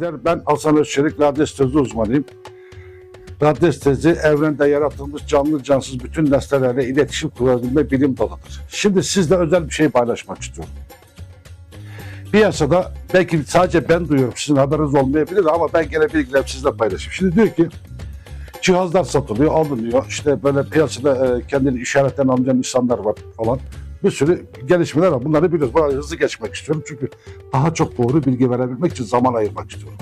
seyirciler. Ben Hasan Özçelik, radyostezi uzmanıyım. Radyostezi evrende yaratılmış canlı cansız bütün nesnelerle iletişim kurabilme bilim dalıdır. Şimdi sizle özel bir şey paylaşmak istiyorum. Piyasada belki sadece ben duyuyorum, sizin haberiniz olmayabilir ama ben gene bilgilerimi sizle paylaşayım. Şimdi diyor ki cihazlar satılıyor, alınıyor. İşte böyle piyasada e, kendini işaretten anlayan insanlar var falan. Bir sürü gelişmeler var. Bunları biliyoruz. Bunları hızlı geçmek istiyorum. Çünkü daha çok doğru bilgi verebilmek için zaman ayırmak istiyorum.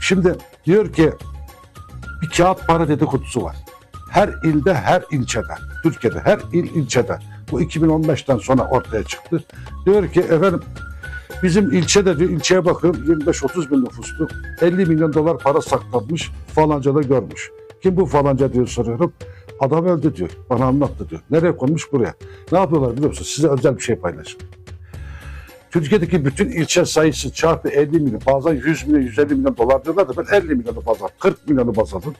Şimdi diyor ki bir kağıt para dedikodusu var. Her ilde, her ilçede, Türkiye'de her il ilçede. Bu 2015'ten sonra ortaya çıktı. Diyor ki efendim bizim ilçede diyor, ilçeye bakıyorum 25-30 bin nüfuslu 50 milyon dolar para saklanmış falanca da görmüş. Kim bu falanca diyor soruyorum. Adam öldü diyor. Bana anlattı diyor. Nereye konmuş buraya. Ne yapıyorlar biliyor musunuz? Size özel bir şey paylaşayım. Türkiye'deki bütün ilçe sayısı çarpı 50 milyon, bazen 100 milyon, 150 milyon dolar diyorlar da ben 50 milyonu baz aldım, 40 milyonu baz aldım.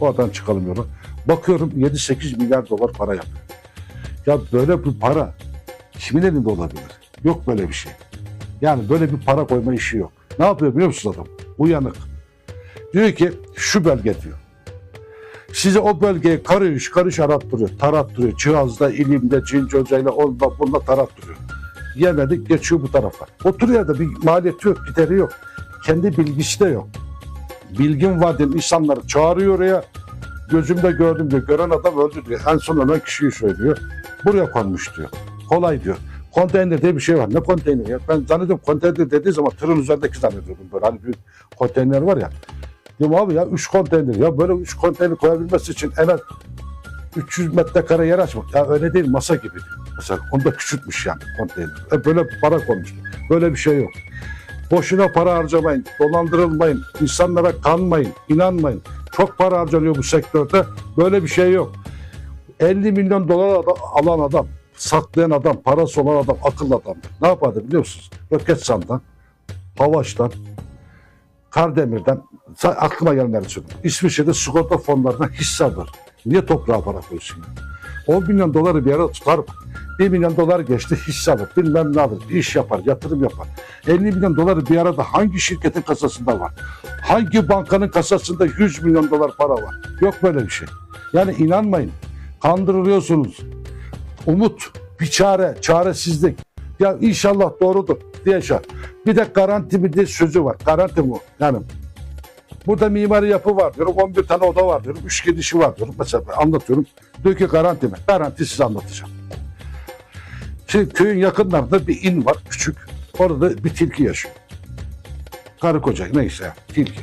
Oradan çıkalım yola. Bakıyorum 7-8 milyar dolar para yapıyor. Ya böyle bir para kimin elinde olabilir? Yok böyle bir şey. Yani böyle bir para koyma işi yok. Ne yapıyor biliyor musunuz adam? Uyanık. Diyor ki şu bölge diyor. Size o bölgeye karış karış arattırıyor, tarattırıyor. Cihazda, ilimde, cinci hocayla, onda, bunda tarattırıyor. Yemedik geçiyor bu tarafa. Oturuyor da bir maliyeti yok, gideri yok. Kendi bilgisi de yok. Bilgin var diye insanları çağırıyor oraya. Gözümde gördüm diyor. Gören adam öldü diyor. En son ölen kişiyi söylüyor. Buraya konmuş diyor. Kolay diyor. Konteyner diye bir şey var. Ne konteyner? Ben zannediyorum konteyner dediği zaman tırın üzerindeki zannediyordum böyle. Hani büyük konteyner var ya. Diyorum abi ya 3 konteyner. Ya böyle 3 konteyner koyabilmesi için en az 300 metrekare yer açmak. Ya öyle değil masa gibi. Mesela onu da küçültmüş yani konteyner. E böyle para konmuş. Böyle bir şey yok. Boşuna para harcamayın, dolandırılmayın, insanlara kanmayın, inanmayın. Çok para harcanıyor bu sektörde. Böyle bir şey yok. 50 milyon dolar alan adam, saklayan adam, parası olan adam, akıllı adamdır. Ne yapardı biliyor musunuz? Roketsan'dan, Havaş'tan, Kardemir'den, sa- aklıma gelenleri söylüyorum. İsviçre'de sigorta fonlarına hisse alır. Niye toprağa para ya? 10 milyon doları bir yere tutar mı? 1 milyon dolar geçti hisse alır, bilmem ne alır, iş yapar, yatırım yapar. 50 milyon doları bir arada hangi şirketin kasasında var? Hangi bankanın kasasında 100 milyon dolar para var? Yok böyle bir şey. Yani inanmayın. Kandırılıyorsunuz. Umut, bir çare, çaresizlik. Ya inşallah doğrudur diye şey. Bir de garanti bir de sözü var. Garanti bu. Yani burada mimari yapı var diyorum. 11 tane oda var diyorum. 3 gidişi var diyorum. Mesela anlatıyorum. Diyor ki garanti mi? Garanti size anlatacağım. Şimdi köyün yakınlarında bir in var küçük. Orada bir tilki yaşıyor. Karı koca neyse tilki.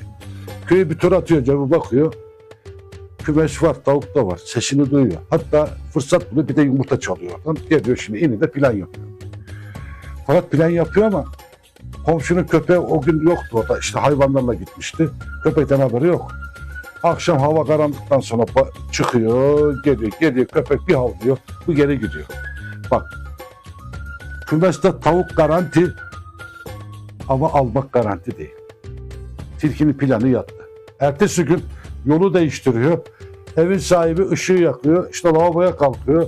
Köyü bir tur atıyor cebı bakıyor. Kümes var, tavuk da var. Sesini duyuyor. Hatta fırsat buluyor bir de yumurta çalıyor oradan. Geliyor şimdi ini de plan yapıyor. Fakat plan yapıyor ama komşunun köpeği o gün yoktu orada. İşte hayvanlarla gitmişti. Köpekten haberi yok. Akşam hava karanlıktan sonra çıkıyor, geliyor, geliyor. Köpek bir havlıyor, bu geri gidiyor. Bak, kümeste tavuk garanti ama almak garanti değil. Tilkinin planı yattı. Ertesi gün yolu değiştiriyor. Evin sahibi ışığı yakıyor. işte lavaboya kalkıyor.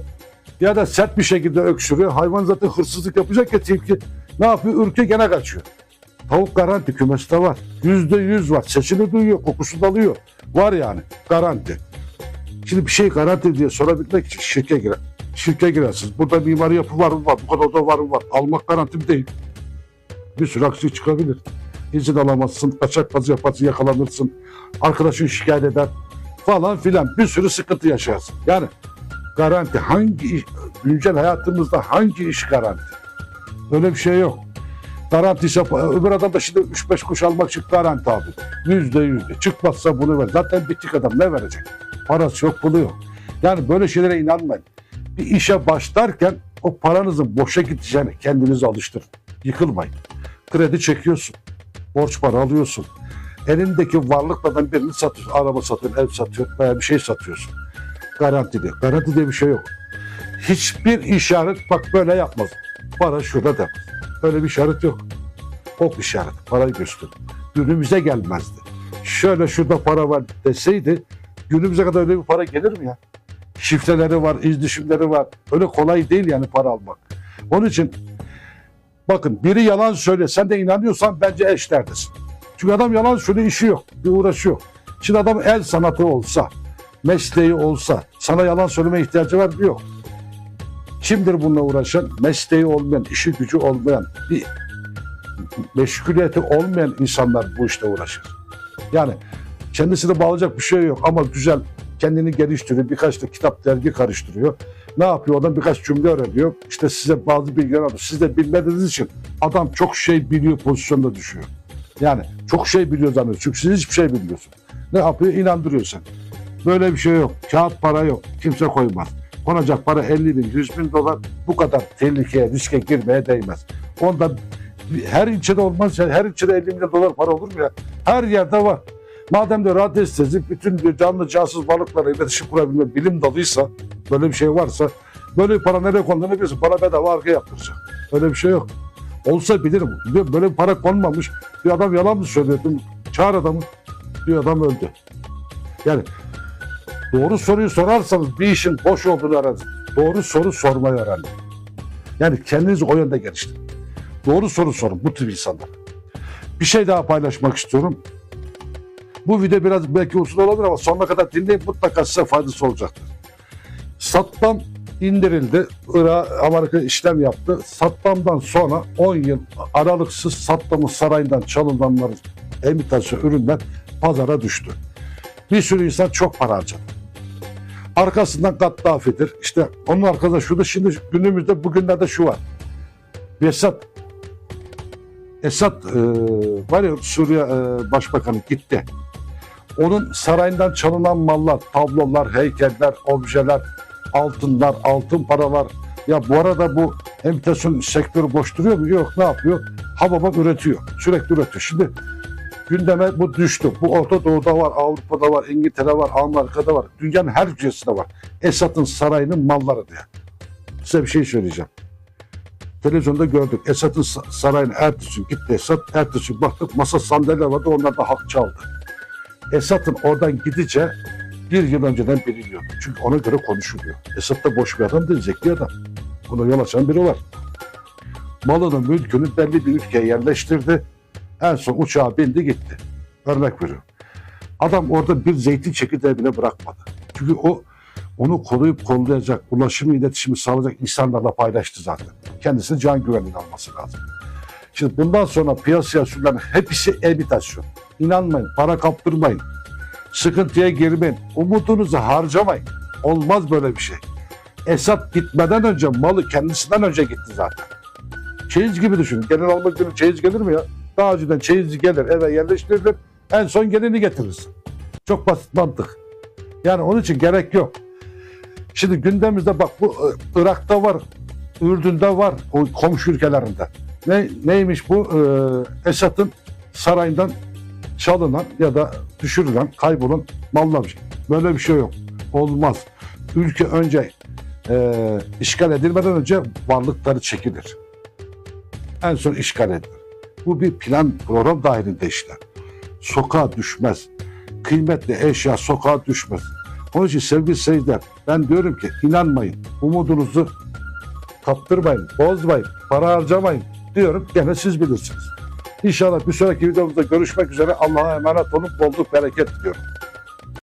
Ya da sert bir şekilde öksürüyor. Hayvan zaten hırsızlık yapacak ya tilki. Ne yapıyor? Ürküyor gene kaçıyor. Tavuk garanti kümeste var. Yüzde yüz var. Sesini duyuyor, kokusunu alıyor. Var yani garanti. Şimdi bir şey garanti diye sorabilmek için şirke girer. Şirke girersiniz. Burada mimari yapı var mı var, bu kadar da var mı var. Almak garanti değil. Bir sürü aksi çıkabilir. İzin alamazsın, kaçak bazı yaparsın, yakalanırsın. Arkadaşın şikayet eder falan filan. Bir sürü sıkıntı yaşarsın. Yani garanti hangi güncel hayatımızda hangi iş garanti? Öyle bir şey yok. Garanti ise öbür adam da şimdi 3-5 kuş almak için garanti abi. Yüzde yüzde. Çıkmazsa bunu ver. Zaten bitik adam ne verecek? Parası yok pulu yok. Yani böyle şeylere inanmayın. Bir işe başlarken o paranızın boşa gideceğini kendinize alıştırın. Yıkılmayın. Kredi çekiyorsun. Borç para alıyorsun. Elindeki varlıklardan birini satıyorsun. Araba satıyorsun, ev satıyorsun veya bir şey satıyorsun. Garanti diyor. Garanti diye bir şey yok. Hiçbir işaret bak böyle yapmaz. Para şurada demez. Öyle bir işaret yok. Ok işaret. Parayı göster. Günümüze gelmezdi. Şöyle şurada para var deseydi günümüze kadar öyle bir para gelir mi ya? Şifreleri var, iz düşümleri var. Öyle kolay değil yani para almak. Onun için bakın biri yalan söyle sen de inanıyorsan bence eşlerdesin. Çünkü adam yalan söylüyor, işi yok, bir uğraşı yok. Şimdi adam el sanatı olsa, mesleği olsa, sana yalan söyleme ihtiyacı var mı? Yok. Kimdir bununla uğraşan? Mesleği olmayan, işi gücü olmayan, bir meşguliyeti olmayan insanlar bu işte uğraşır. Yani kendisine bağlayacak bir şey yok ama güzel kendini geliştiriyor. Birkaç da kitap, dergi karıştırıyor. Ne yapıyor? Oradan birkaç cümle öğreniyor. İşte size bazı bilgiler alıyor. Siz de bilmediğiniz için adam çok şey biliyor pozisyonda düşüyor. Yani çok şey biliyor zannediyor. Çünkü siz hiçbir şey bilmiyorsun. Ne yapıyor? İnandırıyor seni. Böyle bir şey yok. Kağıt para yok. Kimse koymaz. Konacak para 50 bin, 100 bin dolar. Bu kadar tehlikeye, riske girmeye değmez. Onda her ilçede olmaz ya. Her ilçede 50 milyon dolar para olur mu ya? Her yerde var. Madem de radyestezi bütün canlı cansız balıklarla iletişim kurabilme bilim dalıysa, böyle bir şey varsa, böyle bir para nereye konduğunu biliyorsun. Para bedava arka yaptıracak. Öyle bir şey yok. Olsa bilirim. Diyor, böyle bir para konmamış. Bir adam yalan mı söylüyor? Çağır adamı. Diyor adam öldü. Yani doğru soruyu sorarsanız bir işin boş olduğunu öğrenin. Doğru soru sormayı öğrenin. Yani kendinizi o yönde geliştirin. Doğru soru sorun bu tür insanlar. Bir şey daha paylaşmak istiyorum. Bu video biraz belki uzun olabilir ama sonuna kadar dinleyin mutlaka size faydası olacaktır. Saddam indirildi. Irak, Amerika işlem yaptı. Saddam'dan sonra 10 yıl aralıksız Saddam'ın sarayından çalınanların emitasyon ürünler pazara düştü. Bir sürü insan çok para harcadı. Arkasından Gaddafi'dir. İşte onun arkasında şu da şimdi günümüzde bugünlerde şu var. Esad Esad e, var ya Suriye e, Başbakanı gitti. Onun sarayından çalınan mallar, tablolar, heykeller, objeler, altınlar, altın paralar. Ya bu arada bu emitasyon sektörü boş duruyor mu? Yok ne yapıyor? Hababa üretiyor. Sürekli üretiyor. Şimdi gündeme bu düştü. Bu Orta Doğu'da var, Avrupa'da var, İngiltere var, Amerika'da var. Dünyanın her ülkesinde var. Esad'ın sarayının malları diye. Size bir şey söyleyeceğim. Televizyonda gördük. Esad'ın sa- sarayına ertesi gitti Esad. Ertesi baktık masa sandalye vardı onlar da halk çaldı. Esad'ın oradan gidince bir yıl önceden biliniyordu. Çünkü ona göre konuşuluyor. Esad da boş bir adam değil, zeki adam. Buna yol açan biri var. Malını, mülkünü belli bir ülkeye yerleştirdi. En son uçağa bindi gitti. Örnek veriyorum. Adam orada bir zeytin çekirdeği bile bırakmadı. Çünkü o onu koruyup kollayacak, ulaşımı, iletişimi sağlayacak insanlarla paylaştı zaten. Kendisine can güvenliği alması lazım. Şimdi bundan sonra piyasaya sürülen hepsi imitasyon. İnanmayın, para kaptırmayın. Sıkıntıya girmeyin. Umudunuzu harcamayın. Olmaz böyle bir şey. Esat gitmeden önce malı kendisinden önce gitti zaten. Çeyiz gibi düşünün. Gelin almak günü çeyiz gelir mi ya? Daha önceden çeyiz gelir, eve yerleştirilir. En son gelini getirirsin. Çok basit mantık. Yani onun için gerek yok. Şimdi gündemimizde bak bu e, Irak'ta var, Ürdün'de var, o komşu ülkelerinde. Ne, neymiş bu? Ee, Esad'ın sarayından çalınan ya da düşürülen, kaybolan mallar. Böyle bir şey yok. Olmaz. Ülke önce e, işgal edilmeden önce varlıkları çekilir. En son işgal edilir. Bu bir plan program dahilinde işler. Sokağa düşmez. Kıymetli eşya sokağa düşmez. Onun için sevgili seyirciler ben diyorum ki inanmayın. Umudunuzu kaptırmayın, bozmayın, para harcamayın diyorum. Gene siz bilirsiniz. İnşallah bir sonraki videomuzda görüşmek üzere. Allah'a emanet olun. Bolluk bereket diliyorum.